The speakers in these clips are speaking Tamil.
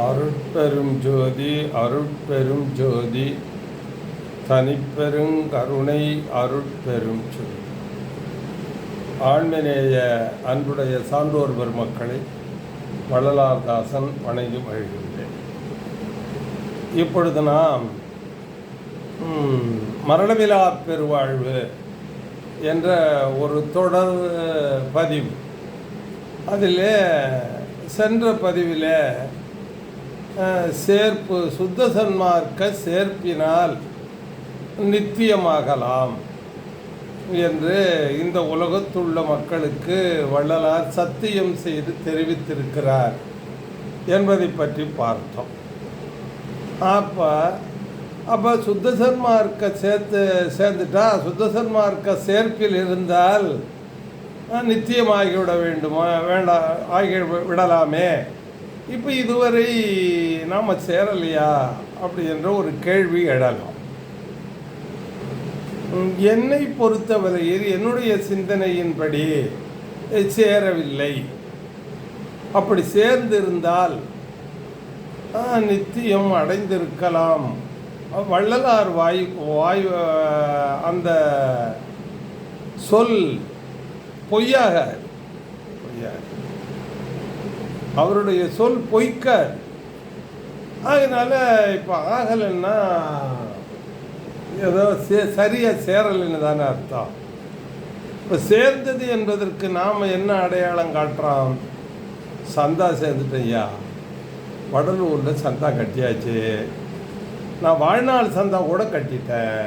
அருட்பெரும் ஜோதி அருட்பெரும் ஜோதி தனிப்பெருங்கருணை அருட்பெரும் ஜோதி. ஆண்மநேய அன்புடைய சான்றோர் பெருமக்களை வள்ளலார்தாசன் வணங்கி மகிழ்கின்றேன் இப்பொழுது நாம் ம், மரணமிலா பெருவாழ்வு என்ற ஒரு தொடர் பதிவு. அதில் சென்ற பதிவிலே சேர்ப்பு சுத்த சன்மார்க்க சேர்ப்பினால் நித்தியமாகலாம் என்று இந்த உலகத்துள்ள மக்களுக்கு வள்ளலார் சத்தியம் செய்து தெரிவித்திருக்கிறார் என்பதை பற்றி பார்த்தோம். அப்போ அப்போ சுத்த சன்மார்க்க சேர்த்து சேர்ந்துட்டா சுத்த சன்மார்க்க சேர்ப்பில் இருந்தால் நித்தியமாகிவிட வேண்டுமா? வேண்டாம் ஆகி விடலாமே இப்போ இதுவரை நாம் சேரலையா? அப்படி என்ற ஒரு கேள்வி எழலாம். என்னை பொறுத்தவரையில் என்னுடைய சிந்தனையின்படி சேரவில்லை. அப்படி சேர்ந்திருந்தால் நித்தியம் அடைந்திருக்கலாம். வள்ளலார் வாய் வாய் அந்த சொல் பொய்யாக பொய்யாக. அவருடைய சொல் பொய்க்க. அதனால் இப்போ ஆகலைன்னா ஏதோ சே சரியாக சேரலைன்னு தானே அர்த்தம். இப்போ சேர்ந்தது என்பதற்கு நாம் என்ன அடையாளம் காட்டுறோம்? சந்தா சேர்ந்துட்டேயா ஐயா வடலூரில் சந்தா கட்டியாச்சு. நான் வாழ்நாள் சந்தா கூட கட்டிட்டேன்.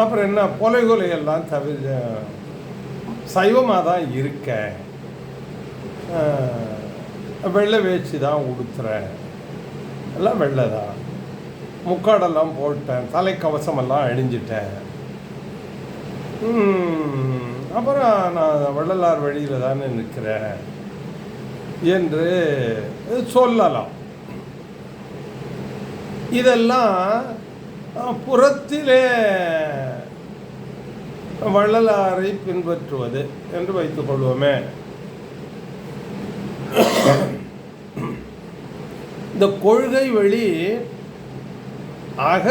அப்புறம் என்ன? கொலை கொலையெல்லாம் தவிர சைவமாக தான் இருக்கேன். வெள்ளை வேச்சு தான் உடுத்துறேன். எல்லாம் வெள்ளை தான். முக்காடெல்லாம் போட்டேன். தலைக்கவசமெல்லாம் அணிஞ்சிட்டேன். அப்புறம் நான் வள்ளலார் வழியில் தானே நிற்கிறேன் என்று சொல்லலாம். இதெல்லாம் புறத்திலே வள்ளலாரை பின்பற்றுவது என்று வைத்துக்கொள்வோமே கொள்வோமே. இந்த கொள்கை வழி அக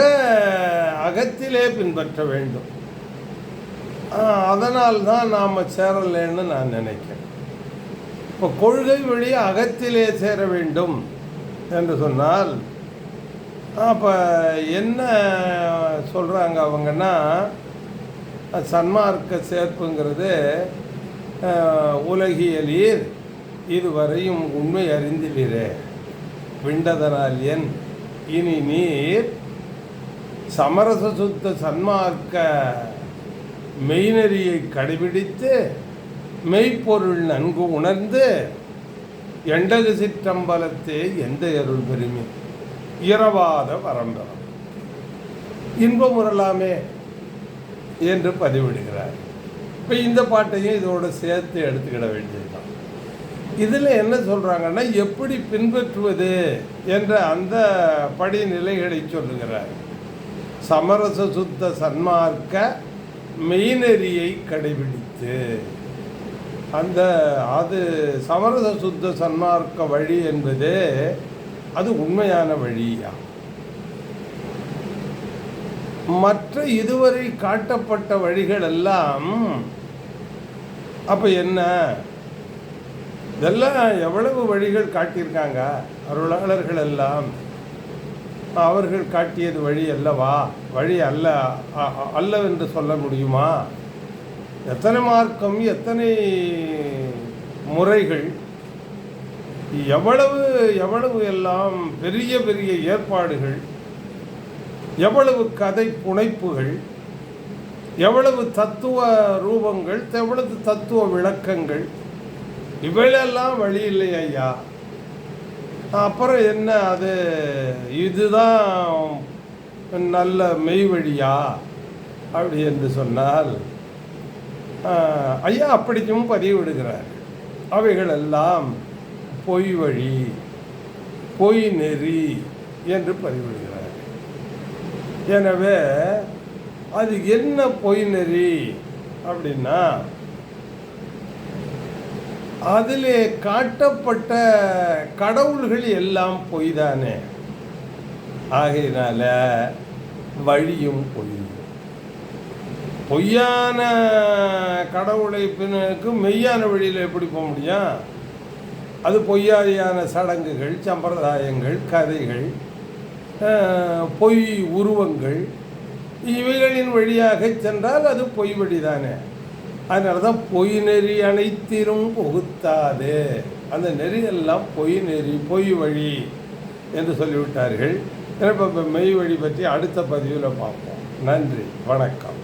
அகத்திலே பின்பற்ற வேண்டும். அதனால் தான் நாம் சேரலைன்னு நான் நினைக்கிறேன். இப்போ கொள்கை வழி அகத்திலே சேர வேண்டும் என்று சொன்னால் அப்போ என்ன சொல்கிறாங்க அவங்கன்னா சன்மார்க்க சேர்ப்புங்கிறது உலகியலீர் இதுவரையும் உண்மை அறிந்திலீரே. விண்டதனால் என் இனி நீர் சமரச சுத்த சன்மார்க்க மெய்நெறியை கடைபிடித்து மெய்ப்பொருள் நன்கு உணர்ந்து எண்டகு சிற்றம்பலத்தே எந்த அருள் பெருமை இரவாத வரம்பரம் இன்பமுறலாமே என்று பதிவிடுகிறார். இப்போ இந்த பாட்டையும் இதோட சேர்த்து எடுத்துக்கிட வேண்டியதுதான். இதில் என்ன சொல்கிறாங்கன்னா எப்படி பின்பற்றுவது என்ற அந்த படிநிலைகளை சொல்லுகிறார். சமரச சுத்த சன்மார்க்க மெய்நெறியை கடைபிடித்து அந்த அது சமரச சுத்த சன்மார்க்க வழி என்பது அது உண்மையான வழியா? மற்ற இதுவரை காட்டப்பட்ட வழிகள் எல்லாம் அப்போ என்ன? இதெல்லாம் எவ்வளவு வழிகள் காட்டியிருக்காங்க? அருளாளர்கள் எல்லாம் அவர்கள் காட்டியது வழி அல்லவா? வழி அல்ல அல்லவென்று சொல்ல முடியுமா? எத்தனை மார்க்கம் எத்தனை முறைகள். எவ்வளவு எவ்வளவு எல்லாம் பெரிய பெரிய ஏற்பாடுகள். எவ்வளவு கதை புனைப்புகள். எவ்வளவு தத்துவ ரூபங்கள் எவ்வளவு தத்துவ விளக்கங்கள். இவையெல்லாம் வழி இல்லை ஐயா. அப்புறம் என்ன அது? இதுதான் நல்ல மெய் வழியா? அப்படி என்று சொன்னால் ஐயா அப்படிக்கும் பதிவிடுகிறார் விடுகிறார். அவைகளெல்லாம் பொய் வழி பொய் நெறி என்று பதிவிடுகிறார் எனவே அது என்ன பொய் நெறி அப்படின்னா அதிலே காட்டப்பட்ட கடவுள்கள் எல்லாம் பொய் தானே ஆகையினால வழியும் பொய். பொய்யான கடவுளை பின்னுக்கு மெய்யான வழியில் எப்படி போக முடியும்? அது பொய்யாதியான சடங்குகள் சம்பிரதாயங்கள் கதைகள் பொய் உருவங்கள் இவைகளின் வழியாக சென்றால் அது பொய் வழிதானே? அதனால தான் பொய் நெறி அனைத்திலும் புகுத்தாது. அந்த நெறியெல்லாம் பொய் நெறி பொய் வழி என்று சொல்லிவிட்டார்கள். இப்போ மெய் வழி பற்றி அடுத்த பதிவில் பார்ப்போம். நன்றி வணக்கம்.